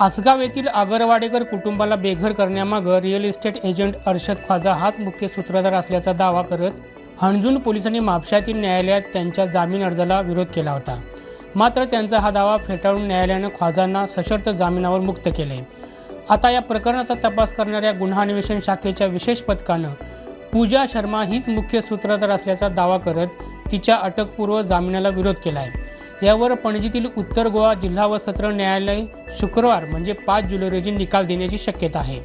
आसगाव येथील आगरवाडेकर कुटुंबाला बेघर करण्यामागं real estate agent Arshad Khwaja हाच मुख्य सूत्रधार असल्याचा दावा करत हणजून पोलिसांनी म्हापशातील न्यायालयात त्यांच्या जामीन अर्जाला विरोध केला होता. मात्र त्यांचा हा दावा फेटाळून न्यायालयानं ख्वाजांना सशर्त जामिनावर मुक्त केले. आता या प्रकरणाचा तपास करणाऱ्या गुन्हा अन्वेषण शाखेच्या विशेष पथकानं पूजा शर्मा हीच मुख्य सूत्रधार असल्याचा दावा करत तिच्या अटकपूर्व जामिनाला विरोध केला आहे यावर पणजीतील उत्तर गोवा जिल्हा व सत्र न्यायालय शुक्रवार म्हणजे पाच जुलै रोजी निकाल देण्याची शक्यता आहे.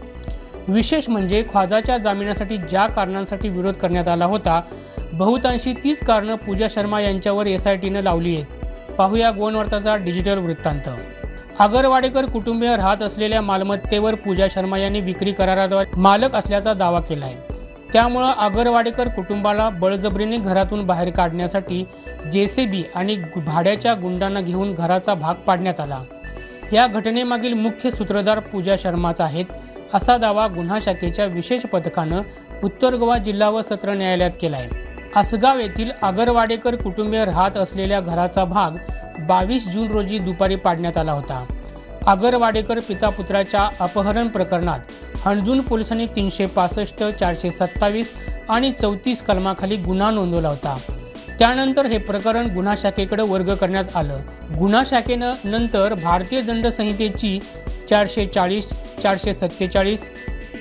विशेष म्हणजे ख्वाजाच्या जामिनासाठी ज्या कारणांसाठी विरोध करण्यात आला होता बहुतांशी तीच कारणं पूजा शर्मा यांच्यावर एस आय टीनं लावली आहेत. पाहूया गोनवार्ताचा डिजिटल वृत्तांत. आगरवाडेकर कुटुंबीय राहत असलेल्या मालमत्तेवर पूजा शर्मा यांनी विक्री कराराद्वारे मालक असल्याचा दावा केला आहे त्यामुळं आगरवाडेकर कुटुंबाला बळजबरीने घरातून बाहेर काढण्यासाठी जेसीबी आणि भाड्याच्या गुंडांना घेऊन घराचा भाग पाडण्यात आला. या घटनेमागील मुख्य सूत्रधार पूजा शर्माच आहेत असा दावा गुन्हा शाखेच्या विशेष पथकानं उत्तर गोवा जिल्हा व सत्र न्यायालयात केला आहे आसगाव येथील आगरवाडेकर कुटुंबीय राहत असलेल्या घराचा भाग बावीस जून रोजी दुपारी पाडण्यात आला होता. आगरवाडेकर पिता पुत्राच्या अपहरण प्रकरणात हणजून पोलिसांनी तीनशे पासष्ट चारशे सत्तावीस आणि चौतीस कलमाखाली गुन्हा नोंदवला होता. त्यानंतर हे प्रकरण गुन्हा शाखेकडे वर्ग करण्यात आलं. गुन्हा शाखेनं नंतर भारतीय दंड संहितेची चारशे चाळीस चारशे सत्तेचाळीस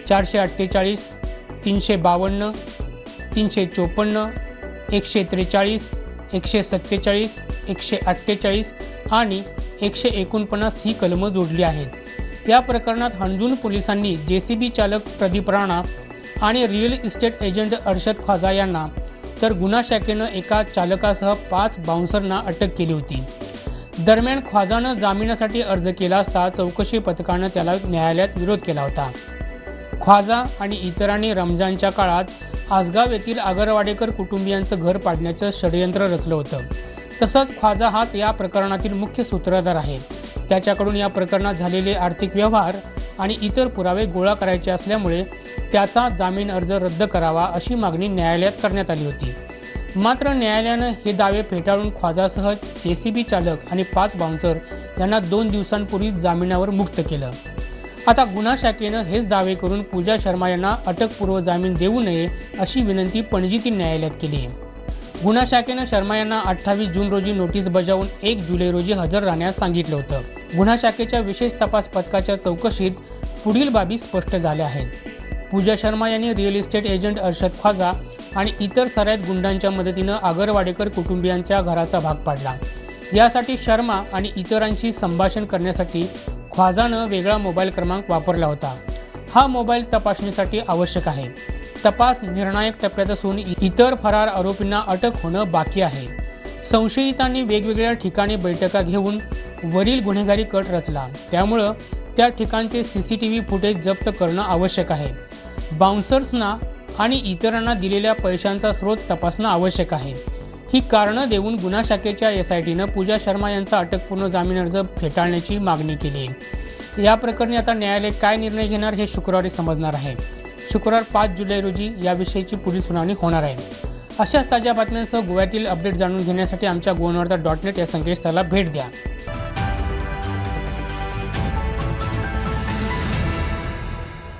चारशे अठ्ठेचाळीस तीनशे बावन्न तीनशे चोपन्न एकशे त्रेचाळीस एकशे सत्तेचाळीस एकशे अठ्ठेचाळीस आणि एकशे एकोणपन्नास ही कलमं जोडली आहेत. या प्रकरणात हणजून पोलिसांनी जे सी बी चालक प्रदीप राणा आणि real estate agent Arshad Khwaja यांना तर गुन्हा शाखेनं एका चालकासह पाच बाउन्सरना अटक केली होती. दरम्यान ख्वाजानं जामिनासाठी अर्ज केला असता चौकशी पथकानं त्याला न्यायालयात विरोध केला होता. ख्वाजा आणि इतरांनी रमजानच्या काळात आसगाव येथील आगरवाडेकर कुटुंबियांचं घर पाडण्याचं षडयंत्र रचलं होतं. तसंच ख्वाजा हाच या प्रकरणातील मुख्य सूत्रधार आहे. त्याच्याकडून या प्रकरणात झालेले आर्थिक व्यवहार आणि इतर पुरावे गोळा करायचे असल्यामुळे त्याचा जामीन अर्ज रद्द करावा अशी मागणी न्यायालयात करण्यात आली होती. मात्र न्यायालयानं हे दावे फेटाळून ख्वाजासह जे सी बी चालक आणि पाच बाउन्सर यांना दोन दिवसांपूर्वी जामिनावर मुक्त केलं. आता गुन्हा शाखेनं हेच दावे करून पूजा शर्मा यांना अटकपूर्व जामीन देऊ नये अशी विनंती पणजीतील न्यायालयात केली आहे. गुन्हा शाखेनं शर्मा यांना अठ्ठावीस जून रोजी नोटीस बजावून एक जुलै रोजी हजर राहण्यास सांगितलं होतं. गुन्हा शाखेच्या विशेष तपास पथकाच्या चौकशीत पुढील बाबी स्पष्ट झाल्या आहेत. पूजा शर्मा यांनी real estate agent Arshad Khwaja आणि इतर सराईत गुंडांच्या मदतीनं आगरवाडेकर कुटुंबियांच्या घराचा भाग पाडला. यासाठी शर्मा आणि इतरांशी संभाषण करण्यासाठी ख्वाजानं वेगळा मोबाईल क्रमांक वापरला होता. हा मोबाईल तपासणीसाठी आवश्यक आहे. तपास निर्णायक टप्प्यात असून इतर फरार आरोपींना अटक होणं बाकी आहे. संशयितांनी वेगवेगळ्या ठिकाणी बैठका घेऊन वरील गुन्हेगारी कट रचला. त्यामुळं त्या ठिकाणचे C C T V footage जप्त करणं आवश्यक आहे. बाउन्सर्सना आणि इतरांना दिलेल्या पैशांचा स्रोत तपासणं आवश्यक आहे. ही कारणं देऊन गुन्हा शाखेच्या एस आय टीनं पूजा शर्मा यांचा अटकपूर्ण जामीन अर्ज फेटाळण्याची मागणी केली. आहे या प्रकरणी आता न्यायालय काय निर्णय घेणार हे शुक्रवारी समजणार आहे. शुक्रवार पाच जुलै रोजी याविषयीची पुढील सुनावणी होणार आहे. अशाच ताज्या बातम्यांसह गोव्यातील अपडेट जाणून घेण्यासाठी आमच्या गोवनवार्ता डॉट नेट या संकेतस्थळाला भेट द्या.